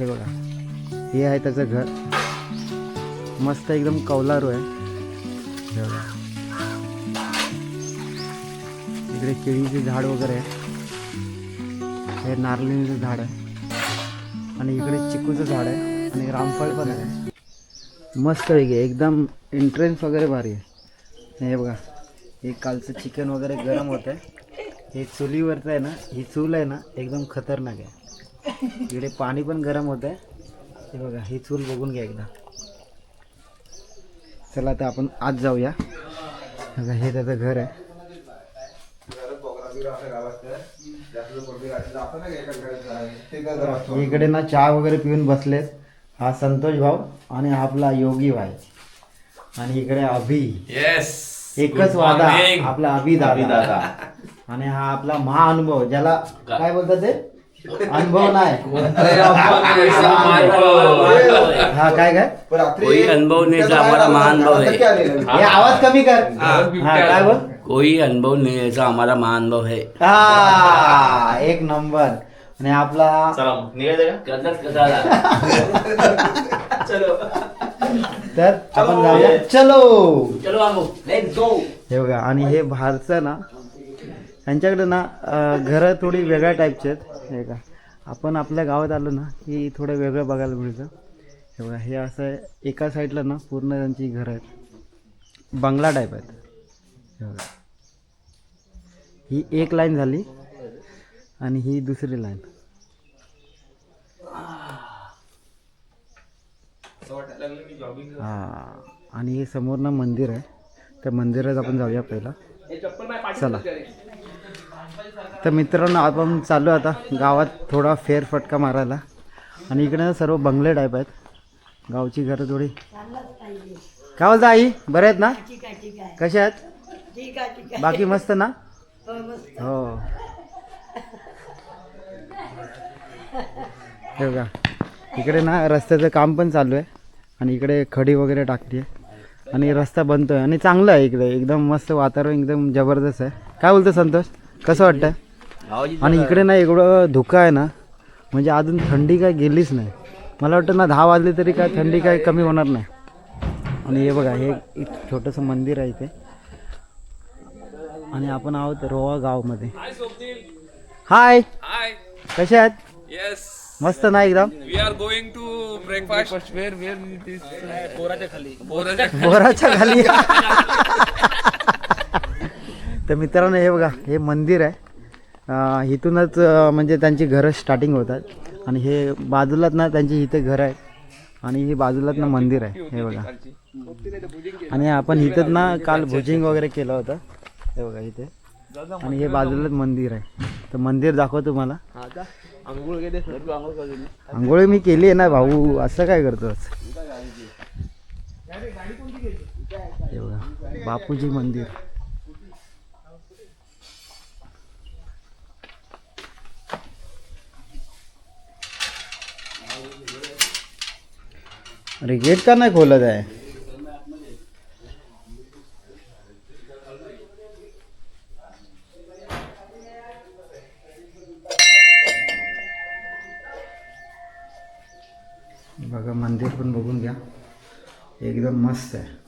हे बघा. हे आहे त्याचं घर. मस्त एकदम कौलारू आहे. इकडे केळीचे झाड वगैरे आहे. हे नारळीचं झाड आहे. आणि इकडे चिकूचं झाड आहे. आणि रामफळ पण आहे. मस्त वेगळी आहे. एकदम एंट्रन्स वगैरे भारी आहे. हे बघा. हे कालचं चिकन वगैरे गरम होतं आहे हे चुलीवरचं आहे ना ही चूल आहे ना एकदम खतरनाक आहे. इकडे पाणी पण गरम होत आहे. हे बघा ही चूल बघून घ्या एकदा. चला आता आपण आत जाऊया. बघा हे त्याचं घर आहे. इकडे ना चहा वगैरे पिऊन बसलेत. हा संतोष भाऊ आणि आपला योगी भाई. आणि इकडे अभि. येस एकच वादा. आपला अभि दादा. आणि हा आपला महाअनुभव ज्याला काय बोलतात ते? अनुभव नाही. हा काय काय? कोई अनुभव नहीं ऐसा हमारा महाअनुभव है हे आवाज कमी कर. हा. काय बोल? कोई अनुभव नहीं ऐसा हमारा महाअनुभव है हा एक नंबर. आणि आपला तर आपण जाऊया. चलो. चलो हे बघा आणि हे बाहेरचं ना त्यांच्याकडे ना घरं थोडी वेगळ्या टाईपची आहेत. हे का? आपण आपल्या गावात आलो ना की थोडं वेगळं बघायला मिळतं. हे बघा हे असं आहे, एका साईडला ना पूर्ण त्यांची घरं आहेत. बंगला टाईप आहेत. हे बघा. ही एक लाईन झाली आणि ही दुसरी लाईन हां आणि हे समोर ना मंदिर आहे. त्या मंदिरात आपण जाऊया पहिला. चला. तर मित्रांनो आपण चालू आता गावात थोडा फेरफटका मारायला. आणि इकडे ना सर्व बंगले टाईप आहेत. गावची घरं थोडी. काय बोलता आई? बरे आहेत ना? कशा आहेत? बाकी मस्त ना? हो. का इकडे ना रस्त्याचं काम पण चालू आहे. आणि इकडे खडी वगैरे टाकते आहे आणि रस्ता बनतोय. आणि चांगलं आहे इकडे. एकदम मस्त वातावरण एकदम जबरदस्त आहे. काय बोलतं संतोष? कसं वाटतं आणि इकडे ना एवढं धुकं आहे ना म्हणजे अजून थंडी काय गेलीच नाही. मला वाटतं ना दहा वाजले तरी काय थंडी काय कमी होणार नाही. आणि हे बघा हे एक छोटंसं मंदिर आहे इथे. आणि आपण आहोत रोहा गावमध्ये. हाय हाय कसे आहेत? येस मस्त ना एकदम? We are going to breakfast where where this पोराच्या खाली. बोराच्या खाली. तर मित्रांनो हे बघा हे मंदिर आहे. इथूनच म्हणजे त्यांची घरं स्टार्टिंग होतात. आणि हे बाजूलाच ना त्यांची इथे घरं आहेत. आणि ही बाजूलाच ना मंदिर आहे. हे बघा. आणि आपण इथंच ना काल भुजिंग वगैरे केलं होतं. हे बघा इथे. आणि हे बाजूलाच मंदिर आहे. तर मंदिर दाखव तुम्हाला. आंघोळ मी केली आहे ना भाऊ. असं काय करतो हे बघा. बापूजी मंदिर. अरे गेट का नाही खोलत आहे बघा मंदिर पण बघून घ्या एकदम मस्त आहे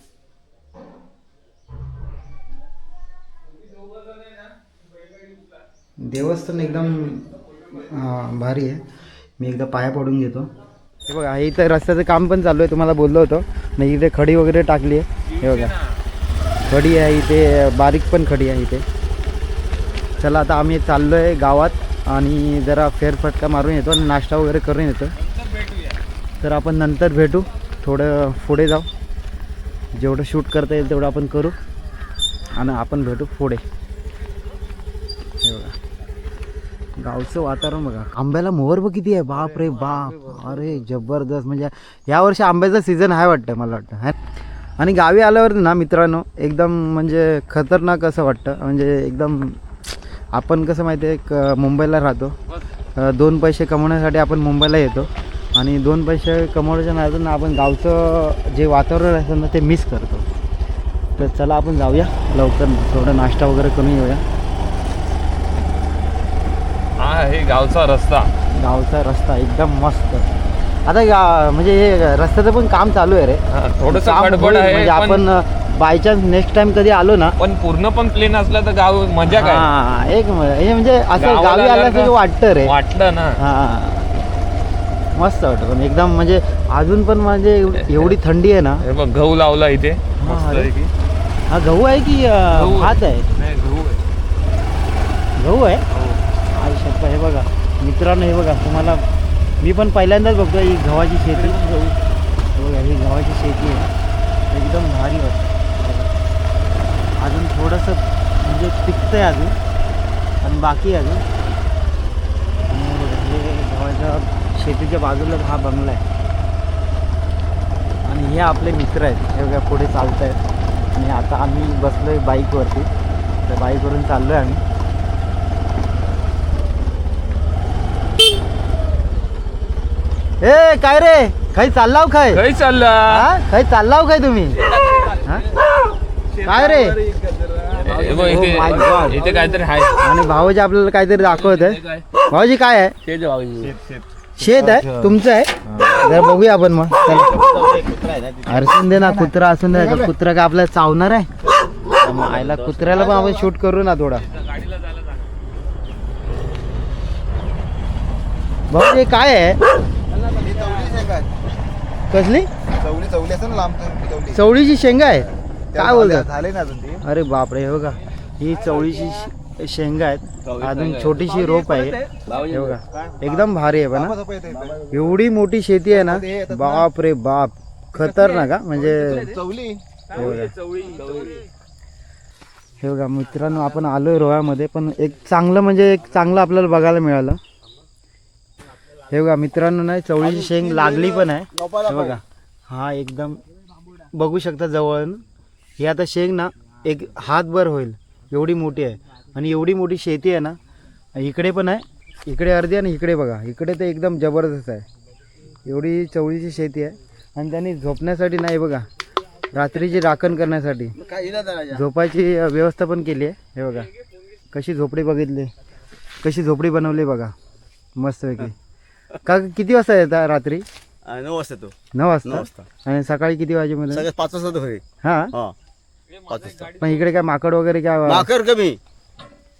देवस्थान एकदम अं, भारी आहे मी एकदा पाया पडून घेतो हे बघा हे इथं रस्त्याचं काम पण चालू आहे तुम्हाला बोललो होतो. नाही इथे खडी वगैरे टाकली आहे. हे बघा. खडी आहे इथे बारीक पण खडी आहे इथे. चला आता आम्ही चाललो आहे गावात आणि जरा फेरफटका मारून येतो आणि नाश्ता वगैरे करून येतो. तर आपण नंतर भेटू. थोडं पुढे जाऊ. जेवढं शूट करता येईल तेवढं आपण करू. आणि आपण भेटू पुढे हे बघा गावचं वातावरण बघा. आंब्याला मोहर बघ किती आहे? बाप रे बाप. अरे जबरदस्त. म्हणजे या वर्षी आंब्याचा सीझन आहे वाटतं मला वाटतं. है आणि गावी आल्यावर ना मित्रांनो एकदम म्हणजे खतरनाक असं वाटतं. म्हणजे एकदम आपण कसं माहिती आहे क मुंबईला राहतो. दोन पैसे कमवण्यासाठी आपण मुंबईला येतो. आणि दोन पैसे कमवण्याच्या नादानं आपण गावचं जे वातावरण असतं ना ते मिस करतो. तर चला आपण जाऊया. लवकर थोडं नाश्ता वगैरे करून येऊया. हा गावचा रस्ता. गावचा रस्ता एकदम मस्त. आता गा- म्हणजे हे रस्त्याचं पण काम चालू आहे रे. थोडस काम गडबड होईल आहे म्हणजे पण- आपण बाय चान्स नेक्स्ट टाइम कधी आलो ना पण पूर्ण पण प्लेन असलं तर गाव मजा काय? हा एक म- हे म्हणजे असं गावाला गावी आल्यासारखं आल्यासारखं वाटतं रे. वाटलं ना. हा. मस्त वाटतं पण एकदम म्हणजे अजून पण म्हणजे एव- एवढी थंडी आहे ना. हे बघ गहू लावला इथे. हा, अरे. हा गहू आहे की अं, गहू आहे. भात आहे? नाही गहू आहे. गहू आहे? बघा मित्रांनो हे बघा तुम्हाला मी पण पहिल्यांदाच बघतो ही गव्हाची शेती. बघा ही गव्हाची शेती आहे. एकदम भारी वाटतं. अजून थोडंसं म्हणजे पिकतं आहे अजून पण बाकी अजून. हे गव्हाच्या शेतीच्या बाजूला हा बंगला आहे. आणि हे आपले मित्र आहेत. हे बघा पुढे चालत आहेत आणि आता आम्ही बसलो आहे बाईकवरती तर बाईकवरून चाललो आहे आम्ही. ए काय रे? काही चाललाव काय? काही चालला. हा? काही चाललाव काय तुम्ही? हा? काय रे? हे बघ Oh my God. इथे काहीतरी आहे. आणि भाऊजी आपल्याला काहीतरी दाखवत आहे. भाऊजी काय आहे? शेत आहे तुमचं आहे? जरा बघूया आपण मग. चला. अडचण दे ना कुत्रा असून दे. का कुत्रा का आपल्याला चावणार आहे? मग आईला कुत्र्याला पण आपण शूट करू ना थोडा. भाऊ हे काय आहे? कसली? चवली असं लांब चवळीची शेंगा आहे काय बोलतात? झाले ना अजून ते अरे बापरे हे बघा. ही चवळीची श- शेंगा आहेत. अजून छोटीशी रोप आहे. हे बघा. एकदम भारी आहे पण हा. एवढी मोठी शेती आहे ना बाप रे बाप. खतरनाक हा. म्हणजे चवली हे बघा. हे बघा मित्रांनो आपण आलोय रोह्यामध्ये पण एक चांगलं म्हणजे एक चांगलं आपल्याला बघायला मिळालं. हे बघा मित्रांनो नाही चवळीची शेंग लागली पण आहे. हे बघा हा एकदम बघू शकता जवळ ही आता शेंग ना एक हातभर होईल. एवढी मोठी आहे. आणि एवढी मोठी शेती आहे ना इकडे पण आहे इकडे अर्धी आणि इकडे बघा. इकडे तर एकदम जबरदस्त आहे. एवढी चवळीची शेती आहे. आणि त्यांनी झोपण्यासाठी नाही बघा रात्रीची राखण करण्यासाठी झोपायची व्यवस्था पण केली आहे. हे बघा कशी झोपडी बघितली कशी झोपडी बनवली बघा मस्तपैकी. का किती वाजता येतात रात्री? नऊ वाजता तो नऊ वाजता? नऊ वाजता. आणि सकाळी किती वाजेमध्ये सगळ्यात पाच वाजता तो हा? हा. पाच वाजता. पण इकडे काय माकड वगैरे काय माकर कमी.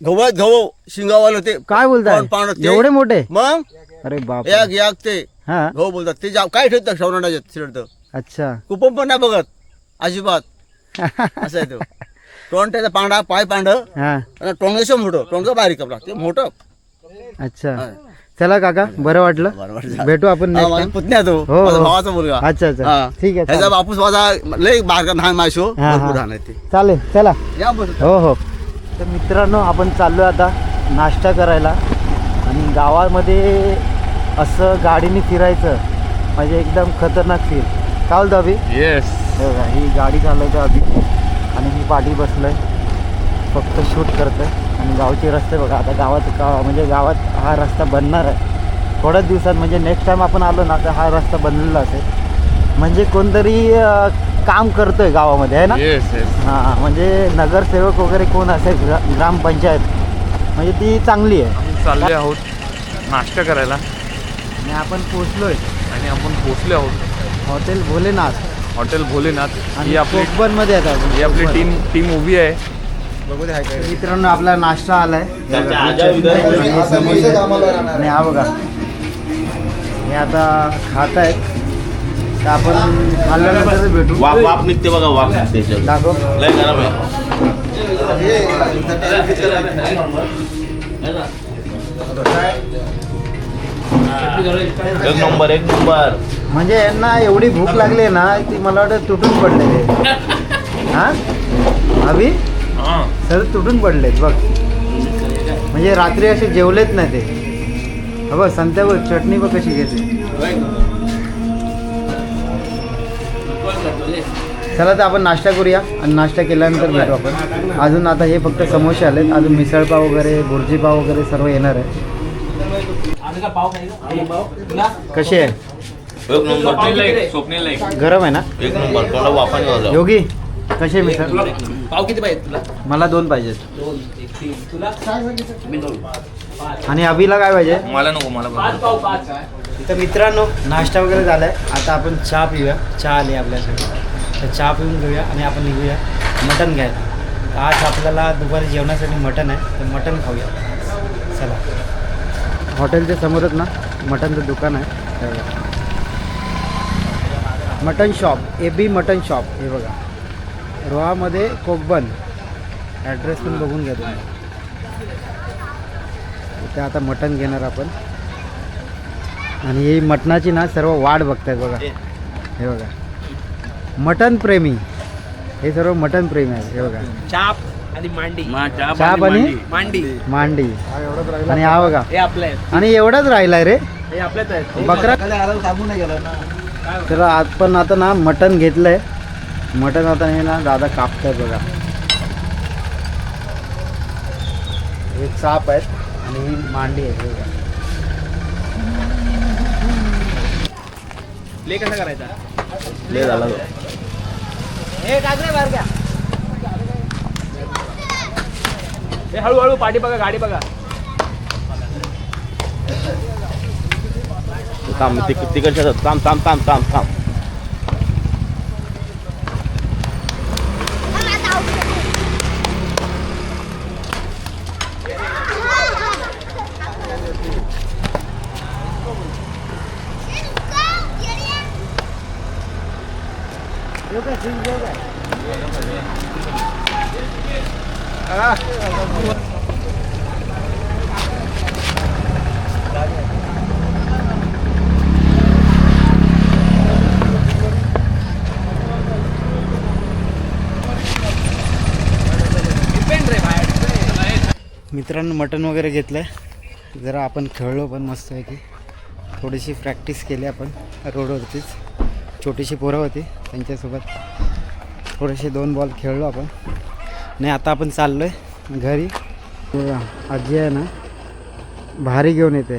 गव्हात गहू शिंगावाले होते. काय बोलताय? एवढे मोठे? मग? अरे बाप एक एक ते. हा? गहू बोलतात. ते जाव काय ठेवतात शवरणाच्यात शिरडतं अच्छा. कुपन पण नाही बघत. अजिबात. असं आहे तो. टोंट्याचा पांडा पाय पांड आणि हा टोंगेशं मोठं. टोंग बारीक आपला ते मोठं. अच्छा. चला काका बरं वाटलं. भेटू आपण हा. पुतण्या तो. हो, माझा हो. भावाचा मुलगा. अच्छा अच्छा. हा. ठीक आहे ह्याचा चालेल. बापूस माझा लय बारका लहान माशो हा, हा. भरपूर लहान आहे ते. चालेल चला. या बस हो हो. तर मित्रांनो आपण चाललो आता नाश्ता करायला. आणि गावामध्ये असं गाडीने फिरायचं म्हणजे एकदम खतरनाक फील काय बोलतो अभि? येस हे बघा ही गाडी चालवतो अभि. आणि मी पाठी बसलोय. फक्त शूट करतोय. आणि गावचे रस्ते बघा आता गावात का म्हणजे गावात हा रस्ता बनणार आहे. थोड्याच दिवसात म्हणजे नेक्स्ट टाइम आपण आलो ना तर हा रस्ता बनलेला असेल. म्हणजे कोणतरी काम करतोय गावामध्ये आहे ना? येस येस हां म्हणजे नगरसेवक वगैरे कोण असेल ग्रा ग्रामपंचायत म्हणजे ती चांगली आहे. चालले आहोत नाश्ता करायला. आणि आपण पोचलोय आणि आपण पोहोचले आहोत. हॉटेल भोलेनाथ. हॉटेल भोलेनाथ. आणि आपली आपण ही आपली टीम टीम उभी आहे. मित्रांनो आपला नाश्ता आलाय. आणि हा बघा. हे आता खात आहेत तर आपण खाल्ल्यानंतर भेटू. वाफ वाफ निघते बघा वाफ निघते दाखव. लय गरम आहे. एक नंबर एक नंबर. म्हणजे यांना एवढी भूक लागली ना ती मला वाटतं तुटून पडले. हा? अभि? सर तुटून पडलेत बघ. म्हणजे रात्री असे जेवलेत नाही ते. बघ संत्यावर चटणी बघ कशी घेते. चला तर आपण नाश्ता करूया आणि नाश्ता केल्यानंतर भेटू आपण. अजून आता हे फक्त समोसे आलेत. अजून मिसळपाव वगैरे भुर्जी पाव वगैरे सर्व येणार आहे. कशी आहे? एक नंबर गरम आहे ना? एक नंबर वाजव योगी कशी आहे मिसळ? पाव किती पाहिजे तुला? मला दोन पाहिजेत. आणि अभिला काय पाहिजे? मला नको मला. इथं मित्रांनो नाश्ता वगैरे झालाय. आता आपण चहा पिऊया. चहा आली आपल्यासाठी. तर चहा पिऊन घेऊया आणि आपण निघूया. मटण घ्यायला. तर आज आपल्याला दुपारी जेवणासाठी मटण आहे. तर मटण खाऊया. चला. हॉटेलच्या समोरच ना मटणचं दुकान आहे. मटण shop A B mutton shop हे बघा. रोहामध्ये कोकबन. ॲड्रेस पण बघून घ्या तुम्ही. इथे आता मटण घेणार आपण. आणि ही मटणाची ना सर्व वाट बघतायत बघा. हे बघा. मटण प्रेमी. हे सर्व मटण प्रेमी आहे हे बघा. चाप आणि मांडी. पाणी पाणी? मांडी. मांडी. आणि हा बघा. हे आपले आहेत आणि एवढाच राहिलाय रे. हे बकरा सांगून नाही गेलो ना. तर आपण आता ना मटण घेतलंय. मटण आता हे ना दादा कापतायत बघा. हे चाप आहेत आणि ही मांडी आहे हे बघा. प्ले कसा करायचा? ले झाला तो. हे हळूहळू पाठी बघा गाडी बघा. थांब तिक- तिकडच्या. थांब थांब थांब थांब थांब. मित्रांनो मटण वगैरे घेतलं आहे जरा आपण खेळलो पण मस्त आहे की थोडीशी प्रॅक्टिस केली आपण रोडवरतीच. छोटीशी पोरं होती त्यांच्यासोबत. थोडेसे दोन बॉल खेळलो आपण. नाही आता आपण चाललो आहे घरी. हे आजी आहे ना भारी घेऊन येते.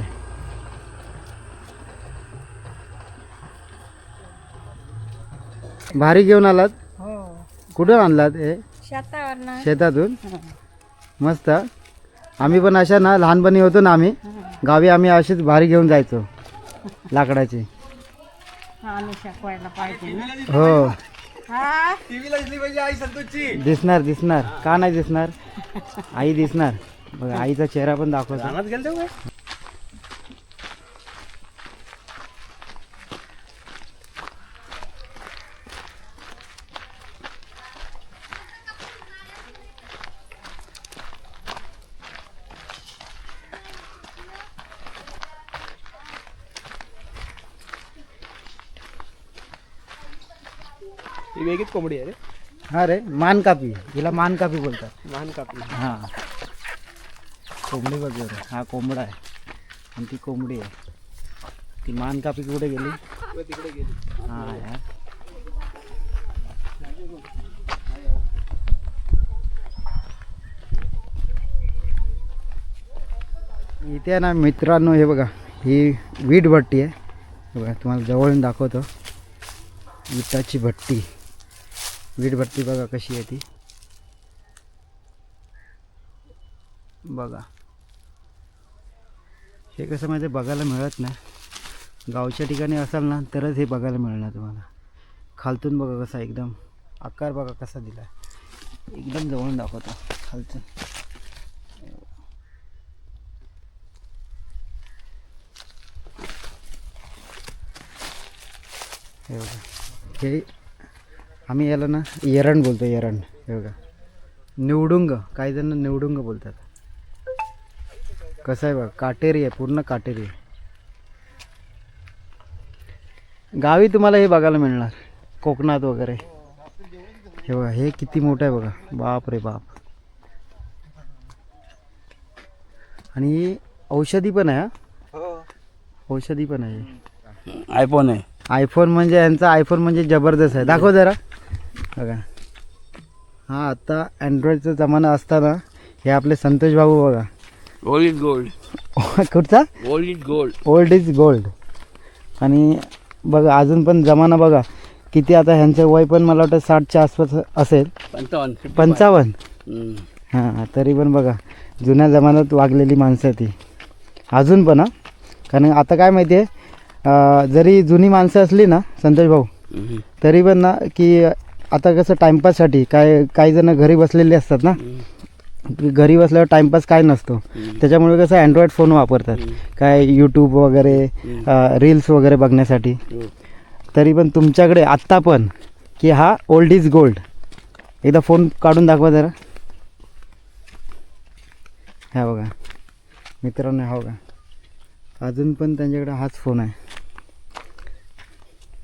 भारी घेऊन आलात? हो. कुठून आणलात हे? शेतातून? मस्त. आम्ही पण अशा ना लहानपणी होतो ना आम्ही गावी आम्ही अशीच भारी घेऊन जायचो लाकडाची. पाहिजे दिसणार दिसणार. का नाही दिसणार? आई दिसणार. बघा आईचा चेहरा पण दाखवतो. रानात गेलते काय ही वेगळीच कोंबडी आहे रे. हा रे मान कापी हिला मान कापी बोलतात. मान कापली हां. कोंबडी वगैरे हा कोंबडा आहे. आणि ती कोंबडी आहे. ती मान कापी कुठे गेली? तिकडे गेली. हा यार इथे आहे ना मित्रांनो हे बघा ही वीट भट्टी आहे. हे बघा तुम्हाला जवळून दाखवतो. विटाची भट्टी. वीट भट्टी बघा कशी आहे ती. बघा. हे कसं माहिती बघायला मिळत नाही. गावच्या ठिकाणी असाल ना तरच हे बघायला मिळणार तुम्हाला. खालतून बघा कसा एकदम आकार बघा कसा दिला एकदम जवळून दाखवतो खालतून. हे बघा. हे आम्ही याला ना एरण बोलतो एरण हे बघा. निवडुंग. काही जण निवडुंग बोलतात. कसं आहे बघा काटेरी आहे पूर्ण काटेरी आहे. गावी तुम्हाला हे बघायला मिळणार. कोकणात वगैरे. हे बघा हे किती मोठं आहे बघा. बाप रे बाप. आणि औषधी पण आहे हा. औषधी पण आहे. आयफोन आहे. आयफोन म्हणजे यांचा आयफोन म्हणजे जबरदस्त आहे. दाखव जरा. बघा. हा आता अँड्रॉइडचा जमाना असताना हे आपले संतोष भाऊ बघा. ओल्ड इज गोल्ड कुठचा? Old is gold old is gold आणि बघा अजून पण जमाना बघा. किती आता ह्यांचं वय पण मला वाटतं साठच्या आसपास असेल. पंचावन्न पंचावन्न. हां तरी पण बघा. जुन्या जमान्यात वागलेली माणसं ती. अजून पण हा. कारण आता काय माहिती आहे जरी जुनी माणसं असली ना संतोष भाऊ. तरी पण ना की आता कसं टाईमपाससाठी काय काही जण घरी बसलेले असतात ना घरी बसल्यावर टाईमपास काय नसतो. त्याच्यामुळे कसं अँड्रॉइड फोन वापरतात. काय यूट्यूब वगैरे रील्स वगैरे बघण्यासाठी. हो. तरी पण तुमच्याकडे आत्ता पण की हा ओल्ड इज गोल्ड एकदा फोन काढून दाखवा जरा. हा बघा. मित्रांनो हा बघा. अजून पण त्यांच्याकडे हाच फोन आहे.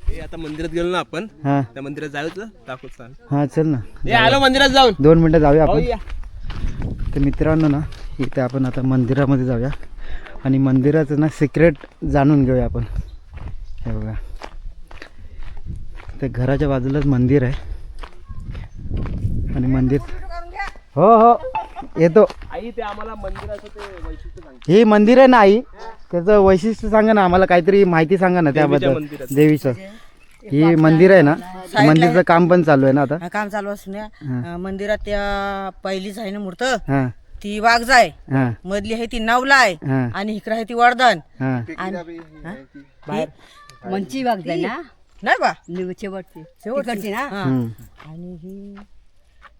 हे आता मंदिरात गेलो ना आपण हां. त्या मंदिरात जायचं दाखवत हां चल ना. हे आलो मंदिरात जाऊन. दोन मिनटं जाऊया हो आपण या. तर मित्रांनो ना इथे आपण आता मंदिरामध्ये जाऊया. आणि मंदिराचं ना सिक्रेट जाणून घेऊया आपण. हे बघा. ते घराच्या बाजूलाच मंदिर आहे. आणि मंदिर हो हो. येतो. आई ते आम्हाला मंदिराचं ते वैशिष्ट्य सांग. हे मंदिर आहे ना आई? त्याचं वैशिष्ट्य सांगा ना आम्हाला काहीतरी माहिती सांगा ना त्याबद्दल. मंदिराचं. देवीचं. ही मंदिर आहे ना? मंदिरचं काम पण चालू आहे ना आता? काम चालू असून या. अं, मंदिरात त्या पहिलीच आहे ना मूर्त? हां. ती वाघजा आहे. हां. मधली आहे ती नवला आहे. हां. आणि इकडे आहे ती वर्धन हां. मंची वागते ना? नाही बा. शेवटची. शेवटची ना. हम्म, आणि ही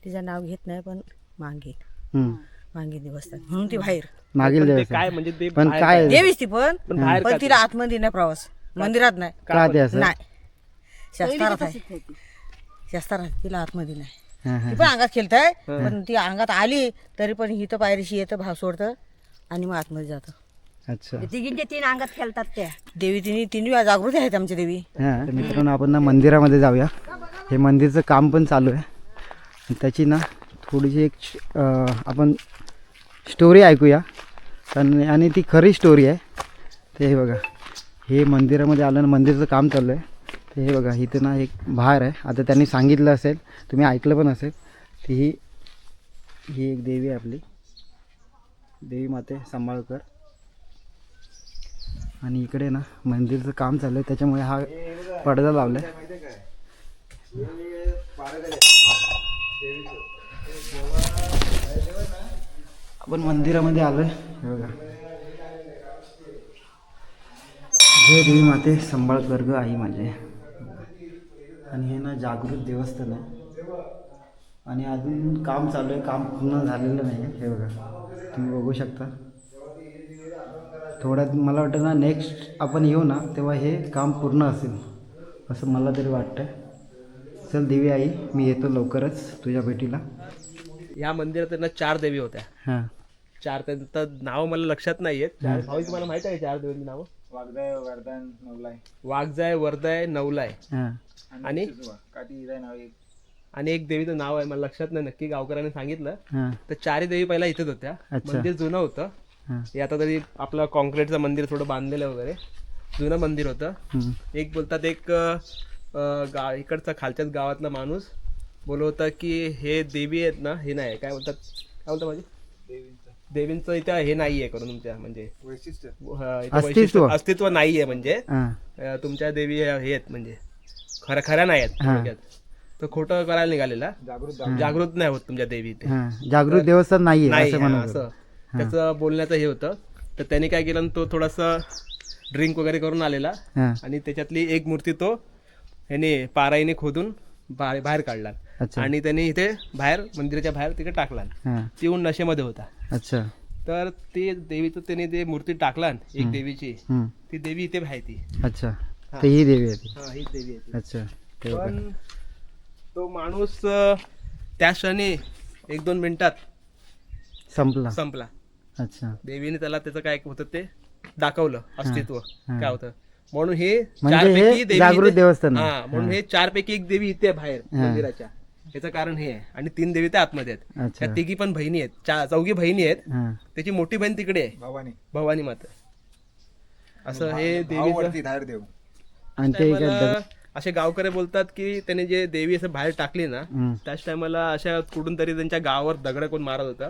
तिचं नाव घेत नाही पण मांगे. हम्म. मांगे बसतात म्हणून ती बाहेर. मागील पण ते दिवस काय म्हणजे ते पण बाहेर काय देवीच ती पण पण बाहेर पण तिला आतमध्ये नाही प्रवास. मंदिरात नाही. का ते असं? नाही. शास्त्रात आहे. शास्त्रात तिला आतमध्ये नाही. हां हां. ती पण अंगात खेळताय पण ती अंगात आली तरी पण ही तर पायरीशी येतं भाव सोडतं आणि मग आतमध्ये जातं. अच्छा. तिघींचे तीन अंगात खेळतात त्या. देवी तिन्ही तिन्ही जागृती आहेत आमच्या देवी. हां तर मित्रांनो आपण ना मंदिरामध्ये जाऊया. हे मंदिरचं काम पण चालू आहे. आणि त्याची ना थोडीशी एक श- आपण स्टोरी ऐकूया. आणि आणि ती खरी स्टोरी आहे. ते हे बघा. हे मंदिरामध्ये आलं ना मंदिरचं काम चालू आहे. ते हे बघा इथं ना एक बाहेर आहे. आता त्यांनी सांगितलं असेल तुम्ही ऐकलं पण असेल. ती ही ही एक देवी आहे आपली. देवी माते सांभाळकर. आणि इकडे ना मंदिरचं काम चालू आहे. त्याच्यामुळे हा पडदा लावला आहे आपण मंदिरामध्ये आलोय. हे बघा. जय देवी माते संभाळ गर्ग आई माझे. आणि हे ना जागृत देवस्थान आहे. आणि अजून काम चालू आहे काम पूर्ण झालेलं नाही आहे. हे बघा. तुम्ही बघू शकता. थोड्यात मला वाटतं ना नेक्स्ट आपण येऊ ना तेव्हा हे काम पूर्ण असेल. असं मला तरी वाटतं चल देवी आई मी येतो लवकरच तुझ्या भेटीला. या मंदिरात ना चार देवी होत्या. हां. चार त्यांचं नाव मला लक्षात नाहीये चार भाऊ तुम्हाला माहीत आहे चार देवींची नाव? वागदाय वर्धन नवलाय. वाघजाय वरदाय नवलाय. हां. आणि काठी इथं नाव एक. आणि एक देवीचं नाव आहे मला लक्षात नाही नक्की गावकऱ्याने सांगितलं. हां. तर चारही देवी पहिला इथेच होत्या. अच्छा. मंदिर जुनं होतं. हां. हे आता तरी आपलं कॉन्क्रीटचं मंदिर थोडं बांधलेलं वगैरे. जुनं मंदिर होतं. हम्म. एक बोलतात एक अं, गा इकडचा खालच्याच गावातला माणूस बोलत होता की हे देवी आहेत ना हे नाही काय बोलतात? काय बोलतात माझे देवींचं इथं हे नाहीये करून तुमच्या म्हणजे वैशिष्ट्य. इथं अस्तित्व. वैशिष्ट्य- अस्तित्व नाहीये म्हणजे हां. अं, तुमच्या देवी हे आहेत म्हणजे खऱ्या खऱ्या नाही आहेत हां. थोडक्यात. तो खोटं करायला निघालेला. जागृत जागृत नाही होत तुमच्या देवी इथे. हां. जागृत देवस्थान नाही असं हा. त्याचं बोलण्याचं हे होतं. तर त्याने काय केलं तो थोडासा ड्रिंक वगैरे करून आलेला. हां. आणि त्याच्यातली एक मूर्ती तो ह्याने पाराईने खोदून बाहेर बाहेर काढला. अच्छा. आणि त्याने इथे बाहेर मंदिराच्या बाहेर तिकडे टाकला. हां. ती येऊन नशेमध्ये होता. अच्छा. तर ते देवीचं त्याने ते मूर्ती टाकला एक देवीची हम्म. ती देवी इथे आहे ती. अच्छा. तर ही देवी आहे ती. हा देवी आहे ती. अच्छा. ते बघा. पण तो माणूस अं, त्या क्षणी एक दोन मिनिटात संपला. संपला. अच्छा. देवीने त्याला त्याचं काय होतं ते दाखवलं अस्तित्व. हा. काय होतं? म्हणून हे म्हणजे चारपैकी हे देवी जागृत इथे- देवस्थान आहे. हा म्हणून हे चारपैकी एक देवी इथे आहे बाहेर हा. मंदिराच्या. याचं कारण हे आहे. आणि तीन देवी त्या आतमध्ये आहेत. अच्छा. त्या तिघी पण बहिणी आहेत. चा- चौघी बहिणी आहेत. हां. त्याची मोठी बहीण तिकडे आहे. भवानी. भवानी माता. असं हे भाव देवीचं वरती धार देव. आणि ते टायमाला असे गावकरी बोलतात की त्याने जे देवी असं बाहेर टाकली ना. त्याच टायमाला अशा कुठून तरी त्यांच्या गावावर दगड कोण मारत होता?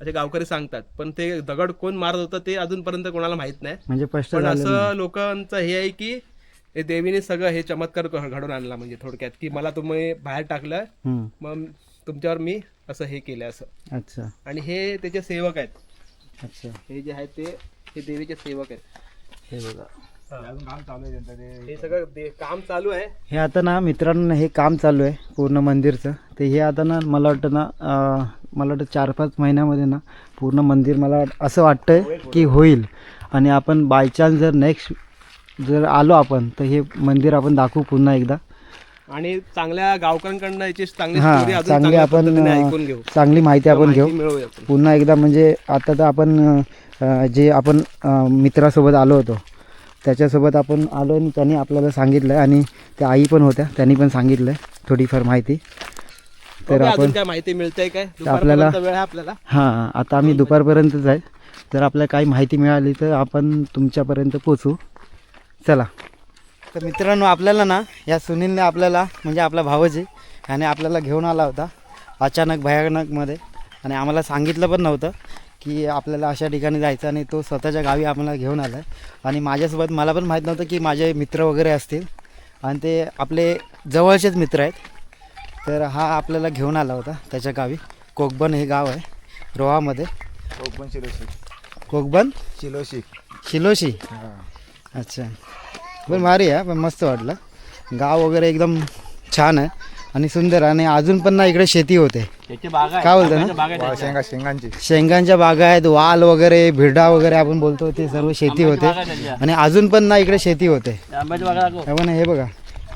असे गावकरी सांगतात. पण ते दगड कोण मारत होतं ते अजूनपर्यंत कोणाला माहीत नाही. म्हणजे स्पष्ट पण झालं असं लोकांचं हे आहे की हे देवीने सगळं हे चमत्कार घडून आणला म्हणजे थोडक्यात की मला तुम्ही बाहेर टाकलं हम्म. मग तुमच्यावर मी असं हे केलं असं. अच्छा. आणि हे त्याचे सेवक आहेत. अच्छा. हे जे आहेत ते हे देवीचे सेवक आहेत. हे बघा. हे. सगळं दे- काम चालू आहे. हे आता ना मित्रांनो हे काम चालू आहे पूर्ण मंदिरचं. ते हे आता ना मला वाटतं ना अं, मला वाटतं चार पाच महिन्यामध्ये ना पूर्ण मंदिर मला वाट- असं वाटतंय की होईल. आणि आपण बाय चान्स जर नेक्स्ट जर आलो आपण तर हे मंदिर आपण दाखवू पुन्हा एकदा. आणि चांगल्या गावकऱ्यांकडनं याची चांगली हां अजून चांगली चांगल्या आपण पद्धतीने अं, ऐकून घेऊ. चांगली माहिती आपण घेऊ. माहिती मिळवूया आपण पुन्हा एकदा म्हणजे आता तर आपण अं, जे आपण अं, मित्रासोबत आलो होतो त्याच्यासोबत आपण आलो आणि त्यांनी आपल्याला सांगितलं आणि त्या आई पण होत्या त्यांनी पण सांगितलं थोडीफार माहिती. तर बघूया आपण काय माहिती मिळते काय. आपल्याला- दुपारपर्यंत वेळ आहे आपल्याला. हां आता आम्ही दुपारपर्यंतच आहे. जर आपल्याला काही माहिती मिळाली तर आपण तुमच्यापर्यंत पोचू चला. तर मित्रांनो आपल्याला ना या सुनीलने आपल्याला म्हणजे आपला आहे आणि आपल्याला घेऊन आला होता अचानक भयानकमध्ये. आणि आम्हाला सांगितलं पण नव्हतं की आपल्याला अशा ठिकाणी जायचं आणि तो स्वतःच्या गावी आम्हाला घेऊन आला आहे आणि माझ्यासोबत मला पण माहीत नव्हतं की माझे मित्र वगैरे असतील. आणि ते आपले जवळचेच मित्र आहेत. तर हा आपल्याला घेऊन आला होता त्याच्या गावी. कोकबन हे गाव आहे रोहामध्ये. कोकण शिलोशी. कोकबन? शिलोशी. शिलोशी. अच्छा. पण भारी आहे पण मस्त वाटलं. गाव वगैरे एकदम छान आहे आणि सुंदर आहे आणि अजून पण ना इकडे शेती होते. काय बोलतो ना? शेंगा शेंगांची. शेंगांच्या बागा आहेत वाल वगैरे भिरडा वगैरे आपण बोलतो ते सर्व शेती होते. आणि अजून पण ना इकडे शेती होते. हे पण हे बघा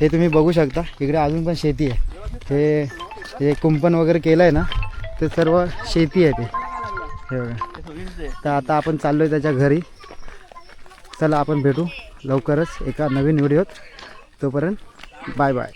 हे तुम्ही बघू शकता. इकडे अजून पण शेती आहे. हे हे कुंपण वगैरे केलं आहे ना ते सर्व शेती आहे ते. हे बघा. तर आता आपण चाललो आहे त्याच्या घरी. चला आपण भेटू लवकरच एका नवीन व्हिडिओत. तोपर्यंत बाय बाय.